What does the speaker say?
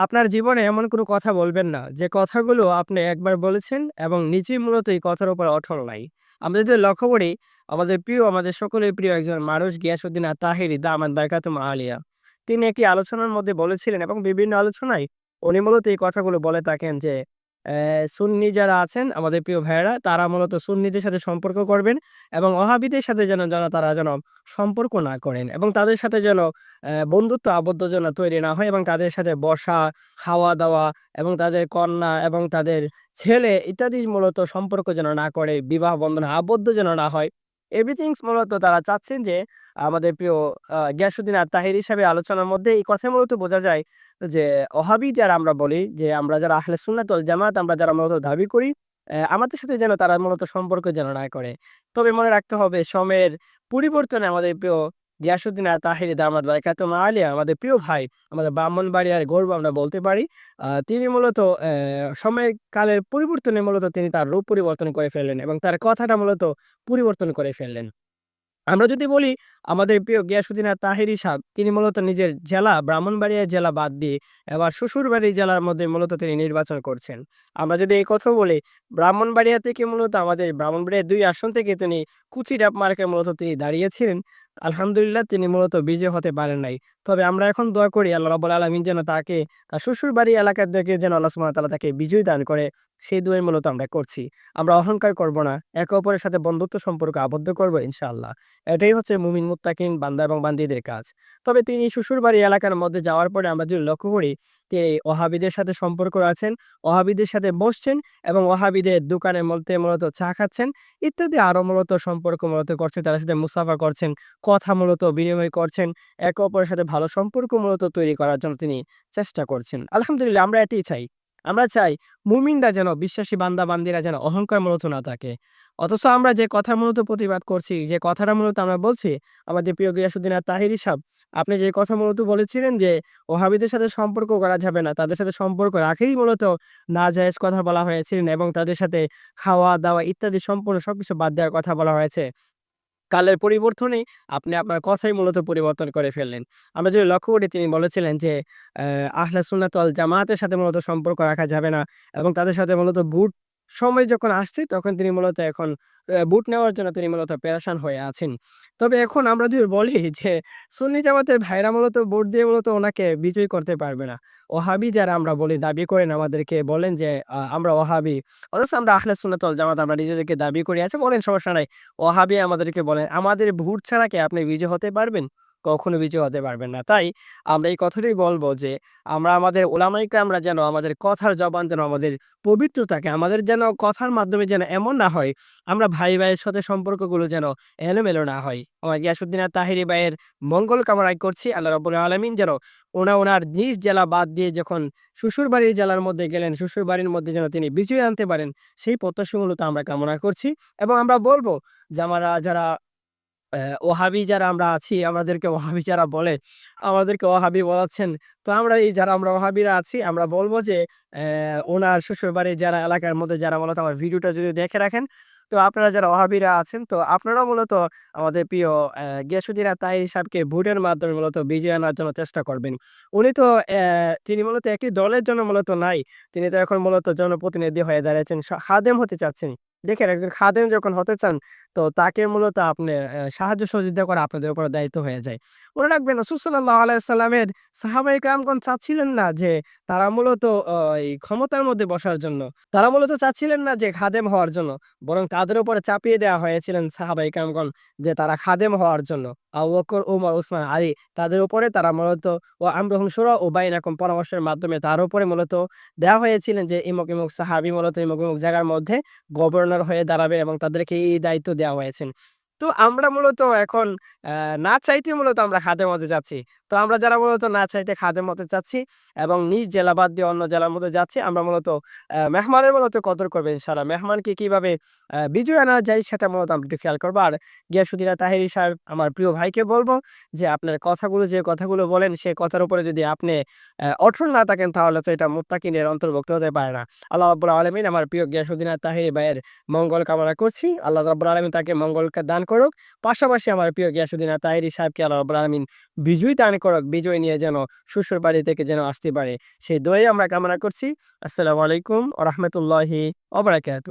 আপনার জীবনে এমন কোনো কথা বলবেন না, যে কথাগুলো আপনি একবার বলেছেন এবং নিজেই মূলত এই কথার উপর অটল নাই। আমরা যদি লক্ষ্য করি, আমাদের প্রিয়, আমাদের সকলের প্রিয় একজন মানুষ গিয়াসউদ্দিন আত-তাহেরি আমার বারকাতুহু আলিয়া। তিনি একটি আলোচনার মধ্যে বলেছিলেন এবং বিভিন্ন আলোচনায় উনি মূলত এই কথাগুলো বলে থাকেন যে, সুন্নি যারা আছেন আমাদের প্রিয় ভাইয়েরা, তারা মূলত সুন্নিদের সাথে সম্পর্ক করবেন এবং অহাবিদের সাথে যেন যেন তারা যেন সম্পর্ক না করেন এবং তাদের সাথে যেন বন্ধুত্ব আবদ্ধ যেন তৈরি না হয় এবং তাদের সাথে বসা, খাওয়া-দাওয়া এবং তাদের কন্যা এবং তাদের ছেলে ইত্যাদি মূলত সম্পর্ক যেন না করে, বিবাহ বন্ধনে আবদ্ধ যেন না হয়। এভরিথিংস মূলত তারা চাচ্ছেন যে আমাদের প্রিয় গ্যাসুদ্দিন আর তাহির হিসাবে আলোচনার মধ্যে এই কথা মূলত বোঝা যায় যে অহাবি যারা আমরা বলি যে আমরা যারা আহলে সুন্নাত জামাত আমরা যারা মূলত দাবি করি, আমাদের সাথে যেন তারা মূলত সম্পর্ক যেন না করে। তবে মনে রাখতে হবে সময়ের পরিবর্তনে আমাদের প্রিয় গিয়াসউদ্দিন আত-তাহেরি দামাত বারকাতুহু আলিয়া আমাদের প্রিয় ভাই, আমাদের ব্রাহ্মণবাড়িয়ার গর্ব আমরা বলতে পারি। তিনি মূলত অ্যা সময় কালের পরিবর্তনে মূলত তিনি তার রূপ পরিবর্তন করে ফেললেন এবং তার কথাটা মূলত পরিবর্তন করে ফেললেন। আমরা যদি বলি আমাদের প্রিয় গিয়াসউদ্দিন আত-তাহেরি সাহেব, তিনি মূলত নিজের জেলা ব্রাহ্মণবাড়িয়া জেলা বাদ দিয়ে এবার শ্বশুরবাড়ি জেলার মধ্যে মূলত তিনি নির্বাচন করছেন। আমরা যদি এই কথা বলি, ব্রাহ্মণবাড়িয়া থেকে মূলত আমাদের ব্রাহ্মণবাড়িয়া দুই আসন থেকে তিনি কুচিডাপ মার্কে মূলত তিনি দাঁড়িয়েছিলেন। আলহামদুলিল্লাহ তিনি মূলত বিজয়ী হতে পারেন নাই। তবে আমরা এখন দোয়া করি আল্লাহ রাব্বুল আলামিন যেন তাকে তার শ্বশুরবাড়ি এলাকা থেকে যেন আল্লাহ ওয়া তাআলা তাকে বিজয় দান করে, সেই দোয়াই মূলত আমরা করছি। আমরা অহংকার করব না। একে অপরের সাথে বন্ধুত্ব সম্পর্ক আবদ্ধ করব ইনশাআল্লাহ। এটাই হচ্ছে মুমিন মুত্তাকিন বান্দা এবং বান্দীদের কাজ। তবে তিনি শ্বশুর বাড়ি এলাকার মধ্যে যাওয়ার পরে আমরা যদি লক্ষ্য করি, তিনি ওহাবিদের সাথে সম্পর্ক আছেন, ওহাবিদের সাথে বসছেন এবং ওহাবিদের দোকানের মধ্যে মূলত চা খাচ্ছেন ইত্যাদি আরও মূলত সম্পর্ক মূলত করছেন, তাদের সাথে মুসাফা করছেন, কথা মূলত বিনিময় করছেন, একে অপরের সাথে ভালো সম্পর্ক মূলত তৈরি করার জন্য তিনি চেষ্টা করছেন। আলহামদুলিল্লাহ আমরা এটি চাই। আমরা চাই মুমিনরা যেন বিশ্বাসী বান্দা বান্দিরা যেন অহংকার মূলত না থাকে। অথচ আমরা যে কথা মূলত প্রতিবাদ করছি, যে কথাটা মূলত আমরা বলছি, আমাদের প্রিয় গিয়াসউদ্দিন আত-তাহেরি সাহেব, আপনি যে কথা মূলত বলেছিলেন যে ওহাবীদের সাথে সম্পর্ক করা যাবে না, তাদের সাথে সম্পর্ক রাখেই মূলত নাজায়েজ কথা বলা হয়েছিলেন এবং তাদের সাথে খাওয়া-দাওয়া ইত্যাদি সম্পূর্ণ সবকিছু বাদ দেওয়ার কথা বলা হয়েছে। কালের পরিবর্তনে আপনি আপনার কথাই মূলত পরিবর্তন করে ফেললেন। আমরা যদি লক্ষ্য করি, তিনি বলেছিলেন যে, আহ, আহলে সুন্নাত ওয়াল জামাতের সাথে মূলত সম্পর্ক রাখা যাবে না এবং তাদের সাথে মূলত ভোট সময় যখন আসছে তখন তিনি মূলত এখন ভোট নেওয়ার জন্য তিনি মূলত পেরেশান হয়ে আছেন। তবে এখন আমরা যদি বলি যে সুন্নি জামাতের ভাইরা মূলত ভোট দিয়ে মূলত ওনাকে বিজয়ী করতে পারবে না। ওহাবি যারা আমরা বলি দাবি করেন আমাদেরকে বলেন যে আমরা ওহাবী। অথচ আমরা আহলে সুন্নাত জামাত আমরা নিজেদেরকে দাবি করি। আছে বলেন সমস্যা নাই। ওহাবী আমাদেরকে বলেন, আমাদের ভোট ছাড়া কি আপনি বিজয় হতে পারবেন? কখনো বিজয়ী হতে পারবেন না। তাই আমরা এই কথাটাই বলব যে আমরা আমাদের উলামায়ে কেরামরা যেন আমাদের কথার জবান যেন আমাদের পবিত্রতাকে আমাদের যেন কথার মাধ্যমে যেন এমন না হয়, আমরা ভাই ভাইয়ের সাথে সম্পর্কগুলো যেন এলোমেলো না হয়। আমার গিয়াসউদ্দিন আত-তাহেরি ভাইয়ের মঙ্গল কামনাই করছি। আল্লাহ রাব্বুল আলামিন যেন ওনা ওনার নিজ জেলা বাদ দিয়ে যখন শ্বশুরবাড়ির জেলার মধ্যে গেলেন, শ্বশুরবাড়ির মধ্যে যেন তিনি বিজয় আনতে পারেন, সেই প্রত্যাশা মূলত আমরা কামনা করছি এবং আমরা বলব যে আমরা যারা ওহাবী যারা আমরা আছি, আমাদেরকে ওহাবী যারা বলে, আমাদেরকে ওহাবী বলাচ্ছেন। তো আমরা এই যারা আমরা ওহাবীরা আছি, আমরা বলব যে ওনার শ্বশুরবাড়ির যারা এলাকার মধ্যে যারা মূলত আমার ভিডিওটা যদি দেখে রাখেন, তো আপনারা যারা ওহাবীরা আছেন, তো আপনারা মূলত আমাদের প্রিয় অ্যা গিয়াসউদ্দিন আত-তাহেরি সাহেবকে ভোটের মাধ্যমে মূলত বিজয় আনার জন্য চেষ্টা করবেন। উনি তো তিনি মূলত একটি দলের জন্য মূলত নাই। তিনি তো এখন মূলত জনপ্রতিনিধি হয়ে দাঁড়িয়েছেন, স খাদেম হতে চাচ্ছেন। দেখেন একজন খাদেম যখন হতে চান, তো তাকে মূলত আপনি সাহায্য সহযোগিতা করা আপনাদের উপর দায়িত্ব হয়ে যায়। মনে রাখবেন আলাইহি ওয়াসাল্লামের সাহাবায়ে কেরামগণ চাচ্ছিলেন না যে তারা মূলত এই ক্ষমতার মধ্যে বসার জন্য। তারা মূলত চাচ্ছিলেন না যে খাদেম হওয়ার জন্য। বরং তাদের উপরে চাপিয়ে দেওয়া হয়েছিলেন সাহাবাই কেরামগণ যে তারা খাদেম হওয়ার জন্য। আবু বকর, ওমর, ওসমান, আলী তাদের উপরে তারা মূলত ও আমরুহুম শুরা ও বাইনাকুম পরামর্শের মাধ্যমে তার উপরে মূলত দেওয়া হয়েছিলেন যে ইমুক, ইমুক সাহাবী মূলত ইমুক, ইমুক জায়গার মধ্যে গভর্নর হয়ে দাঁড়াবে এবং তাদেরকে এই দায়িত্ব দেওয়া হয়েছেন। তো আমরা মূলত এখন না চাইতে মূলত আমরা খাদের মধ্যে যাচ্ছি তো আমরা যারা মূলত না চাইতে খাদের মধ্যে চাচ্ছি এবং নিজ জেলা বাদ দিয়ে অন্য জেলার মধ্যে যাচ্ছি, আমরা মূলত মেহমানের মূলত কদর করব ইনশাআল্লাহ। মেহমানকে কীভাবে বিজয় আনা যায় সেটা মূলত আমরা একটু খেয়াল করব। আর গিয়াসউদ্দিন আত-তাহেরি সাহেব আমার প্রিয় ভাইকে বলব যে আপনার কথাগুলো যে কথাগুলো বলেন, সে কথার উপরে যদি আপনি অটল না থাকেন তাহলে তো এটা মুত্তাকিনের অন্তর্ভুক্ত হতে পারে না। আল্লাহ রাব্বুল আলামিন আমার প্রিয় গিয়াসউদ্দিন আত-তাহেরি ভাইয়ের মঙ্গল কামনা করছি। আল্লাহ রাব্বুল আলামিন তাকে মঙ্গলকে দান করুক। পাশাপাশি আমার প্রিয় গিয়াসুদ্দিন তাইরি সাহেবকে আল্লাহ রব্বুল আলমিন বিজয়ী দান করুক, বিজয় নিয়ে যেন শ্বশুর বাড়ি থেকে যেন আসতে পারে। সেই দয়ে আমরা কামনা করছি। আসসালামু আলাইকুম রহমতুল্লাহি ওবরাকাত